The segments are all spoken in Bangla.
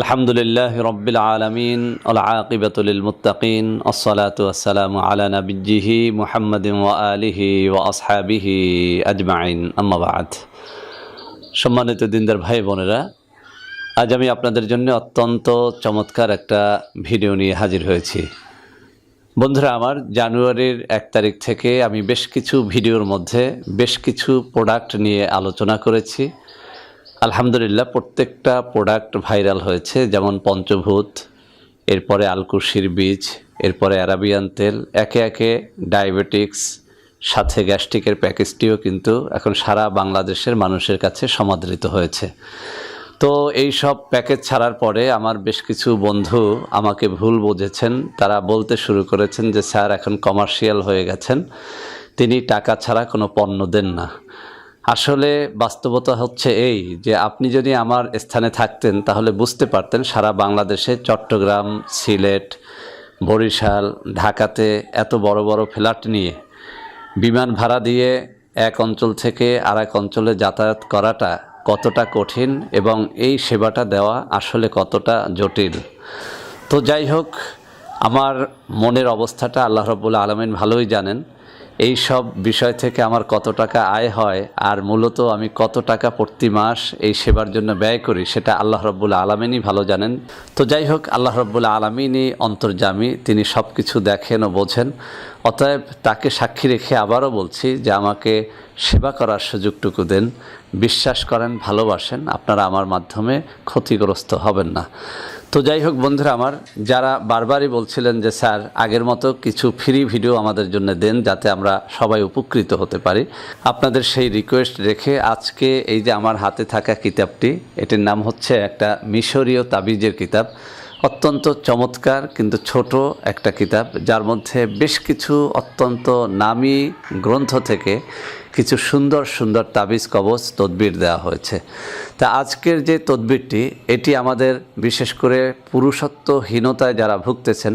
আলহামদুলিল্লাহ রব্বিল আলমিন আলআকিবাতুল মুত্তাকিন, আসসালাতু আসসালামু আলা নবিজিহি মুহাম্মদিন ওয়া আলিহি ওয়া আসহাবিহি আজমাইন। আম্মাবাদ সম্মানিত দিনদার ভাই বোনেরা, আজ আমি আপনাদের জন্য অত্যন্ত চমৎকার একটা ভিডিও নিয়ে হাজির হয়েছি। বন্ধুরা, আমার জানুয়ারির এক তারিখ থেকে আমি বেশ কিছু ভিডিওর মধ্যে বেশ কিছু প্রোডাক্ট নিয়ে আলোচনা করেছি। আলহামদুলিল্লাহ, প্রত্যেকটা প্রোডাক্ট ভাইরাল হয়েছে, যেমন পঞ্চভূত, এরপরে আলকুশির বীজ, এরপরে অ্যারাবিয়ান তেল, একে একে ডায়াবেটিক্স সাথে গ্যাস্ট্রিকের প্যাকেজটিও কিন্তু এখন সারা বাংলাদেশের মানুষের কাছে সমাদৃত হয়েছে। তো এই সব প্যাকেজ ছাড়ার পরে আমার বেশ কিছু বন্ধু আমাকে ভুল বুঝেছেন। তারা বলতে শুরু করেছেন যে, স্যার, এখন কমার্শিয়াল হয়ে গেছেন। তিনি টাকা ছাড়া কোনো পণ্য দেন না। আসলে বাস্তবতা হচ্ছে এই যে আপনি যদি আমার স্থানে থাকতেন, তাহলে বুঝতে পারতেন সারা বাংলাদেশে চট্টগ্রাম, সিলেট, বরিশাল, ঢাকাতে এত বড় বড় ফ্ল্যাট নিয়ে বিমান ভাড়া দিয়ে এক অঞ্চল থেকে আর এক অঞ্চলে যাতায়াত করাটা কতটা কঠিন এবং এই সেবাটা দেওয়া আসলে কতটা জটিল। তো যাই হোক, আমার মনের অবস্থাটা আল্লাহ রব্বুল আলমিন ভালোই জানেন। এই সব বিষয় থেকে আমার কত টাকা আয় হয় আর মূলত আমি কত টাকা প্রতি মাস এই সেবার জন্য ব্যয় করি, সেটা আল্লাহ রব্বুল আলমিনই ভালো জানেন। তো যাই হোক, আল্লাহ রব্বুল আলমিনই অন্তর্জামী, তিনি সব কিছু দেখেন ও বোঝেন। অতএব তাকে সাক্ষী রেখে আবারও বলছি যে আমাকে সেবা করার সুযোগটুকু দেন। বিশ্বাস করেন, ভালোবাসেন, আপনারা আমার মাধ্যমে ক্ষতিগ্রস্ত হবেন না। তো যাই হোক বন্ধুরা আমার, যারা বারবারই বলছিলেন যে, স্যার, আগের মতো কিছু ফ্রি ভিডিও আমাদের জন্য দেন যাতে আমরা সবাই উপকৃত হতে পারি। আপনাদের সেই রিকোয়েস্ট রেখে আজকে এই যে আমার হাতে থাকা কিতাবটি, এটির নাম হচ্ছে একটা মিশরীয় তাবিজের কিতাব। অত্যন্ত চমৎকার কিন্তু ছোট একটা কিতাব, যার মধ্যে বেশ কিছু অত্যন্ত নামী গ্রন্থ থেকে কিছু সুন্দর সুন্দর তাবিজ কবচ তদবির দেওয়া হয়েছে। তা আজকের যে তদবিরটি, এটি আমাদের বিশেষ করে পুরুষত্বহীনতায় যারা ভুগতেছেন,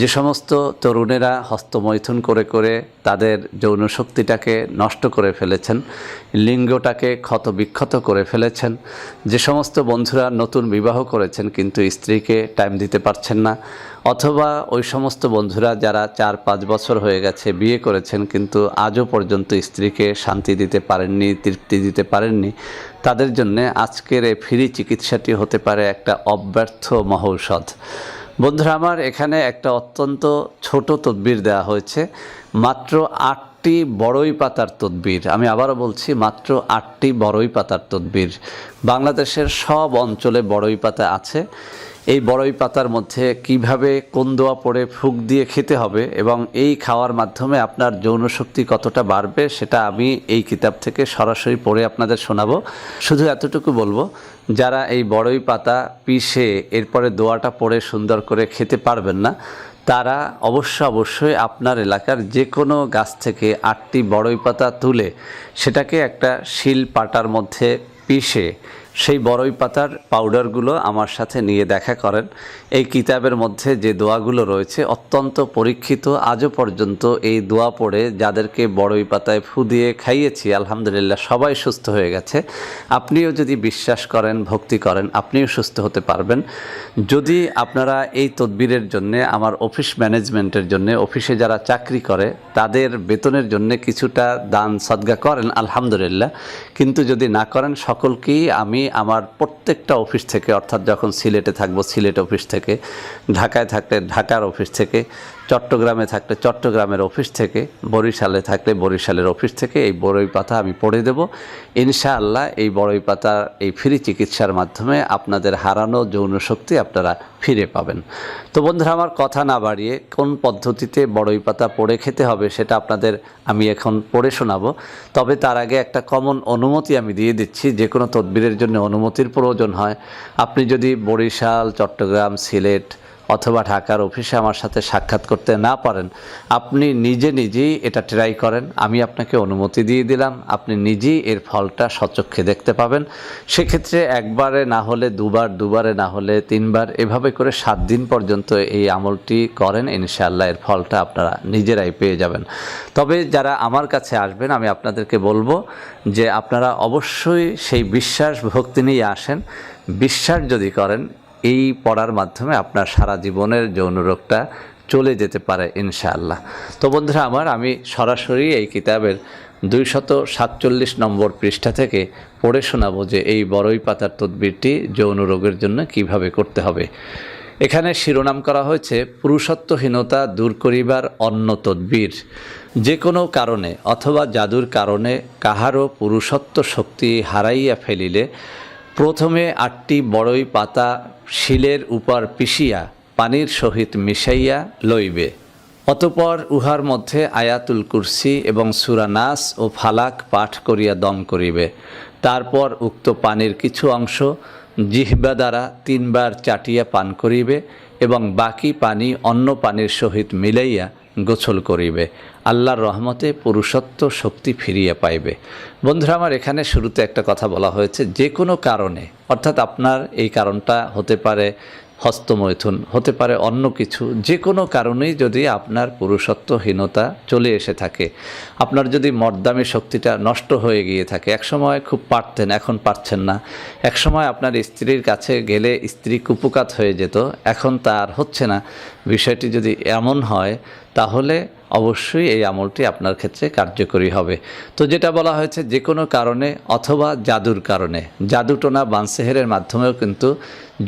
যে সমস্ত তরুণেরা হস্তমৈথুন করে করে তাদের যৌন শক্তিটাকে নষ্ট করে ফেলেছেন, লিঙ্গটাকে ক্ষত বিক্ষত করে ফেলেছেন, যে সমস্ত বন্ধুরা নতুন বিবাহ করেছেন, কিন্তু স্ত্রীকে টাইম দিতে পারছেন না অথবা ওই সমস্ত বন্ধুরা যারা চার পাঁচ বছর হয়ে গেছে বিয়ে করেছেন, কিন্তু আজও পর্যন্ত স্ত্রীকে শান্তি দিতে পারেননি, তৃপ্তি দিতে পারেননি, তাদের জন্যে আজকের এই ফ্রি চিকিৎসাটি হতে পারে একটা অব্যর্থ মহৌষধ। বন্ধুরা, আমার এখানে একটা অত্যন্ত ছোট তদবির দেওয়া হয়েছে, মাত্র আটটি বড়ই পাতার তদবির। আমি আবারও বলছি, মাত্র আটটি বড়ই পাতার তদবির। বাংলাদেশের সব অঞ্চলে বড়ই পাতা আছে। এই বড়ই পাতার মধ্যে কীভাবে কোন দোয়া পড়ে ফুক দিয়ে খেতে হবে এবং এই খাওয়ার মাধ্যমে আপনার যৌন শক্তি কতটা বাড়বে সেটা আমি এই কিতাব থেকে সরাসরি পড়ে আপনাদের শোনাবো। শুধু এতটুকু বলব, যারা এই বড়ই পাতা পিষে এরপরে দোয়াটা পড়ে সুন্দর করে খেতে পারবেন না, তারা অবশ্য অবশ্যই আপনার এলাকার যে কোনো গাছ থেকে আটটি বড়ই পাতা তুলে সেটাকে একটা শিল পাটার মধ্যে পিষে সেই বড়ই পাতার পাউডারগুলো আমার সাথে নিয়ে দেখা করেন। এই কিতাবের মধ্যে যে দোয়াগুলো রয়েছে অত্যন্ত পরীক্ষিত। আজও পর্যন্ত এই দোয়া পড়ে যাদেরকে বড়ই পাতায় ফু দিয়ে খাইয়েছি, আলহামদুলিল্লাহ সবাই সুস্থ হয়ে গেছে। আপনিও যদি বিশ্বাস করেন, ভক্তি করেন, আপনিও সুস্থ হতে পারবেন। যদি আপনারা এই তদবিরের জন্য, আমার অফিস ম্যানেজমেন্টের জন্য, অফিসে যারা চাকরি করে, তাদের বেতনের জন্য কিছুটা দান, সদ্গা করেন, আলহামদুলিল্লাহ। কিন্তু যদি না করেন, সকলকেই আমি আমার প্রত্যেকটা অফিস থেকে, অর্থাৎ যখন সিলেটে থাকব, সিলেট অফিস থেকে, ঢাকায় থাকলে ঢাকার অফিস থেকে চট্টগ্রামে থাকলে চট্টগ্রামের অফিস থেকে, বরিশালে থাকলে বরিশালের অফিস থেকে এই বড়ই পাতা আমি পড়ে দেব। ইনশাআল্লাহ এই বড়ই পাতা, এই ফ্রি চিকিৎসার মাধ্যমে আপনাদের হারানো যৌন শক্তি আপনারা ফিরে পাবেন। তো বন্ধুরা, আমার কথা না বাড়িয়ে কোন পদ্ধতিতে বড়ই পাতা পড়ে খেতে হবে সেটা আপনাদের আমি এখন পড়ে শোনাবো। তবে তার আগে একটা কমন অনুমতি আমি দিয়ে দিচ্ছি, যে কোনো তদবিরের জন্য অনুমতির প্রয়োজন হয়। আপনি যদি বরিশাল, চট্টগ্রাম, সিলেট অথবা ঢাকার অফিসে আমার সাথে সাক্ষাৎ করতে না পারেন, আপনি নিজে নিজেই এটা ট্রাই করেন। আমি আপনাকে অনুমতি দিয়ে দিলাম, আপনি নিজেই এর ফলটা সচক্ষে দেখতে পাবেন। সেক্ষেত্রে একবারে না হলে, দুবার, দুবারে না হলে, তিনবার, এভাবে করে সাত দিন পর্যন্ত এই আমলটি করেন, ইনশাআল্লাহ এর ফলটা আপনারা নিজেরাই পেয়ে যাবেন। তবে যারা আমার কাছে আসবেন, আমি আপনাদেরকে বলব যে আপনারা অবশ্যই সেই বিশ্বাস ভক্তি নিয়ে আসেন। বিশ্বাস যদি করেন এই পড়ার মাধ্যমে আপনার সারা জীবনের যৌন রোগটা চলে যেতে পারে, ইনশাআল্লাহ। তো বন্ধুরা আমার, আমি সরাসরি এই কিতাবের দুইশত সাতচল্লিশ নম্বর পৃষ্ঠা থেকে পড়ে শোনাবো যে এই বড়ই পাতার তদবিরটি যৌন রোগের জন্য কীভাবে করতে হবে। এখানে শিরোনাম করা হয়েছে, পুরুষত্বহীনতা দূর করিবার অন্য তদ্বির। যে কোনো কারণে অথবা জাদুর কারণে কাহারও পুরুষত্ব শক্তি হারাইয়া ফেলিলে প্রথমে আটটি বড়ই পাতা শিলের উপর পিষিয়া, পানির সহিত মিশাইয়া লইবে। অতপর উহার মধ্যে আয়াতুল কুরসি এবং সুরানাস ও ফালাক পাঠ করিয়া দম করিবে। তারপর উক্ত পানির কিছু অংশ জিহ্বা দ্বারা তিনবার চাটিয়া পান করিবে এবং বাকি পানি অন্য পানির সহিত মিলাইয়া গোছল করিবে। আল্লাহর রহমতে পুরুষত্ব শক্তি ফিরিয়ে পাইবে। বন্ধুরা, আমার এখানে শুরুতে একটা কথা বলা হয়েছে, যে কোনো কারণে। অর্থাৎ আপনার এই কারণটা হতে পারে হস্তমৈথুন হতে পারে অন্য কিছু। যে কোনো কারণেই যদি আপনার পুরুষত্বহীনতা চলে এসে থাকে, আপনার যদি মর্দামি শক্তিটা নষ্ট হয়ে গিয়ে থাকে, একসময় খুব পারতেন, এখন পারছেন না। একসময় আপনার স্ত্রীর কাছে গেলে স্ত্রী কুপুকাত হয়ে যেত, এখন তার হচ্ছে না। বিষয়টি যদি এমন হয়, তাহলে অবশ্যই এই আমলটি আপনার ক্ষেত্রে কার্যকরী হবে। তো যেটা বলা হয়েছে যে কোনো কারণে অথবা জাদুর কারণে। জাদুটোনা বানসেহেরের মাধ্যমেও কিন্তু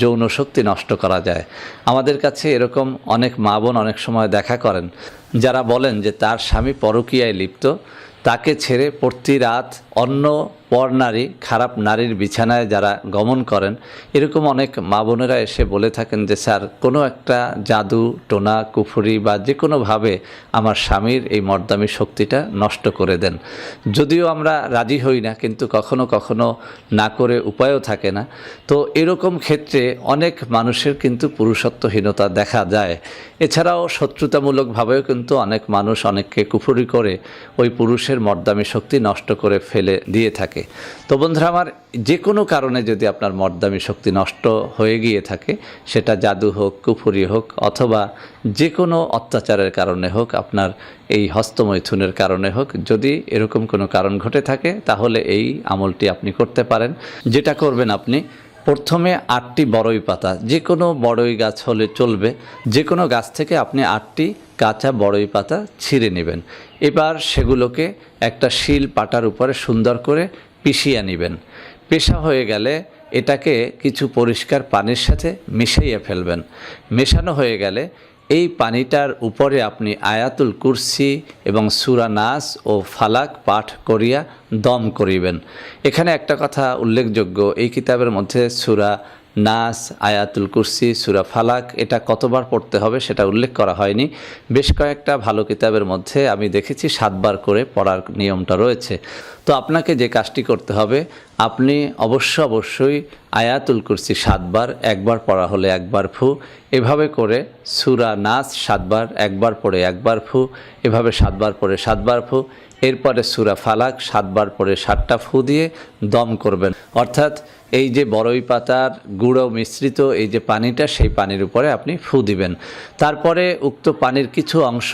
যৌন শক্তি নষ্ট করা যায়। আমাদের কাছে এরকম অনেক মা বোন অনেক সময় দেখা করেন, যারা বলেন যে তার স্বামী পরকীয়ায় লিপ্ত তাকে ছেড়ে প্রতি রাত অন্য পর নারী খারাপ নারীর বিছানায় যারা গমন করেন, এরকম অনেক মা বোনেরা এসে বলে থাকেন যে, স্যার, কোনো একটা জাদু, টোনা, কুফুরি বা যে কোনোভাবে আমার স্বামীর এই মর্দামি শক্তিটা নষ্ট করে দেন। যদিও আমরা রাজি হই না, কিন্তু কখনো কখনো না করে উপায়ও থাকে না। তো এরকম ক্ষেত্রে অনেক মানুষের কিন্তু পুরুষত্বহীনতা দেখা যায়। এছাড়াও শত্রুতামূলকভাবেও কিন্তু অনেক মানুষ অনেককে কুফুরি করে ওই পুরুষের মর্দামি শক্তি নষ্ট করে ফেলে দিয়ে থাকে। তো বন্ধুরা, আমার যে কোনো কারণে যদি আপনার মর্দামি শক্তি নষ্ট হয়ে গিয়ে থাকে, সেটা জাদু হোক, কুফুরি হোক, অথবা যে কোনো অত্যাচারের কারণে হোক, আপনার এই হস্তমৈথুনের কারণে হোক, যদি এরকম কোনো কারণ ঘটে থাকে, তাহলে এই আমলটি আপনি করতে পারেন। যেটা করবেন আপনি, প্রথমে আটটি বড়ই পাতা যে কোনো বড়ই গাছ হলে চলবে যে কোনো গাছ থেকে আপনি আটটি কাঁচা বড়ই পাতা ছিঁড়ে নেবেন। এবার সেগুলোকে একটা শিল পাটার উপরে সুন্দর করে পিষিয়ে নেবেন। পেশা হয়ে গেলে এটাকে কিছু পরিষ্কার পানির সাথে মিশাইয়া ফেলবেন। মেশানো হয়ে গেলে এই পানিটার উপরে আপনি আয়াতুল কুরসি এবং সুরা নাস ও ফালাক পাঠ করিয়া দম করিবেন। এখানে একটা কথা উল্লেখযোগ্য, এই কিতাবের মধ্যে সুরা নাস, আয়াতুল কুরসি, সুরা ফালাক, এটা কতবার পড়তে হবে সেটা উল্লেখ করা হয়নি। বেশ কয়েকটা ভালো কিতাবের মধ্যে আমি দেখেছি, সাতবার করে পড়ার নিয়মটা রয়েছে। তো আপনাকে যে কাজটি করতে হবে, আপনি অবশ্য অবশ্যই আয়াতুল কুরসি সাতবার, একবার পড়া হলে একবার ফু। এভাবে করে সুরা নাস সাতবার, একবার পড়ে একবার ফু। এভাবে সাতবার পড়ে সাতবার ফু। এরপরে সুরা ফালাক সাতবার পরে সাতটা ফু দিয়ে দম করবেন। অর্থাৎ এই যে বড়ই পাতার গুঁড়ো মিশ্রিত এই যে পানিটা, সেই পানির উপরে আপনি ফু দিবেন। তারপরে উক্ত পানির কিছু অংশ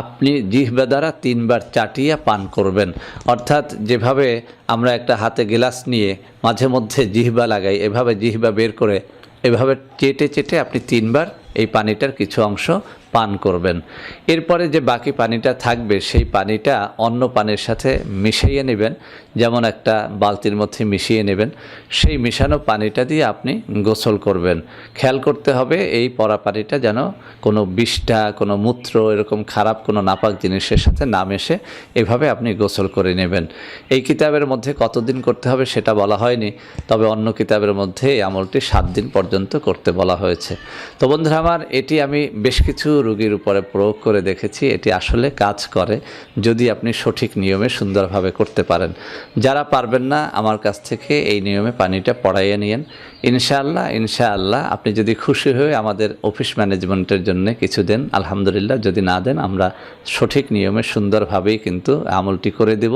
আপনি জিহ্বা দ্বারা তিনবার চাটিয়া পান করবেন। অর্থাৎ যেভাবে আমরা একটা হাতে গ্লাস নিয়ে মাঝে মধ্যে জিহ্বা লাগাই, এভাবে জিহ্বা বের করে, এভাবে চেটে চেটে আপনি তিনবার এই পানিটার কিছু অংশ পান করবেন। এরপরে যে বাকি পানিটা থাকবে, সেই পানিটা অন্য পানির সাথে মিশিয়ে নেবেন। যেমন একটা বালতির মধ্যে মিশিয়ে নেবেন। সেই মিশানো পানিটা দিয়ে আপনি গোসল করবেন। খেয়াল করতে হবে, এই পরা পানিটা যেন কোনো বিষ্ঠা কোনো মূত্র, এরকম খারাপ কোনো নাপাক জিনিসের সাথে না মেশে এভাবে আপনি গোসল করে নেবেন। এই কিতাবের মধ্যে কতদিন করতে হবে সেটা বলা হয়নি, তবে অন্য কিতাবের মধ্যে এই আমলটি সাত দিন পর্যন্ত করতে বলা হয়েছে। তো বন্ধুরা আমার, এটি আমি বেশ কিছু রোগীর উপরে প্রয়োগ করে দেখেছি, এটি আসলে কাজ করে যদি আপনি সঠিক নিয়মে সুন্দরভাবে করতে পারেন। যারা পারবেন না, আমার কাছ থেকে এই নিয়মে পানিটা পড়াইয়ে নিয়েন। ইনশাআল্লাহ ইনশাআল্লাহ, আপনি যদি খুশি হয়ে আমাদের অফিস ম্যানেজমেন্টের জন্য কিছু দেন, আলহামদুলিল্লাহ, যদি না দেন, আমরা সঠিক নিয়মে সুন্দরভাবেই কিন্তু আমলটি করে দেব,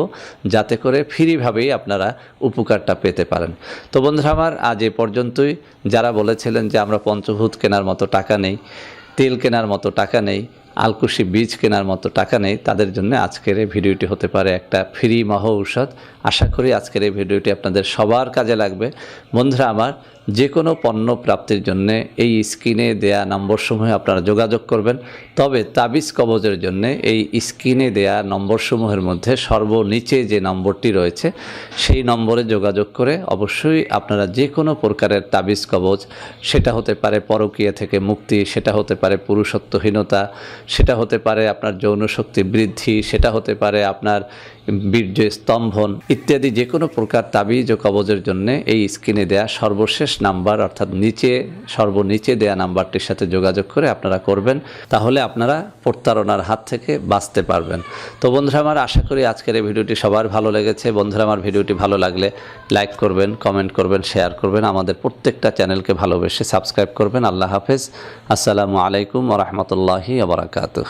যাতে করে ফ্রিভাবেই আপনারা উপকারটা পেতে পারেন। তো বন্ধুরা আমার আজ এ পর্যন্তই। যারা বলেছিলেন যে আমরা পঞ্চভূত কেনার মতো টাকা নেই তেল কেনার মতো টাকা নেই, আলকুশি বীজ কেনার মতো টাকা নেই, তাদের জন্য আজকের এই ভিডিওটি হতে পারে একটা ফ্রি মহ ঔষধ। আশা করি আজকের এই ভিডিওটি আপনাদের সবার কাজে লাগবে। বন্ধুরা, আমার যে কোনো পণ্য প্রাপ্তির জন্য এই স্ক্রিনে দেয়া নম্বরসমূহে আপনারা যোগাযোগ করবেন। তবে তাবিজ কবজের জন্য এই স্ক্রিনে দেয়া নম্বরসমূহের মধ্যে সর্বনিচে যে নম্বরটি রয়েছে, সেই নম্বরে যোগাযোগ করে অবশ্যই আপনারা যে কোনো প্রকারের তাবিজ কবজ, সেটা হতে পারে পরকীয়া থেকে মুক্তি, সেটা হতে পারে পুরুষত্বহীনতা, সেটা হতে পারে আপনার যৌন শক্তি বৃদ্ধি, সেটা হতে পারে আপনার বীর্য স্তম্ভন ইত্যাদি যে কোনো প্রকার তাবিজ ও কবজের জন্য এই স্ক্রিনে দেয়া সর্বশেষ নাম্বার, অর্থাৎ নিচে, সর্বনিচে দেয়া নাম্বারটির সাথে যোগাযোগ করে আপনারা করবেন, তাহলে আপনারা প্রতারণার হাত থেকে বাঁচতে পারবেন। তো বন্ধুরা আমার আশা করি আজকের এই ভিডিওটি সবার ভালো লেগেছে। বন্ধুরা আমার ভিডিওটি ভালো লাগলে লাইক করবেন, কমেন্ট করবেন, শেয়ার করবেন, আমাদের প্রত্যেকটা চ্যানেলকে ভালোবেসে সাবস্ক্রাইব করবেন। আল্লাহ হাফেজ। আসসালামু আলাইকুম রহমতুল্লাহি আবরাকাতুহ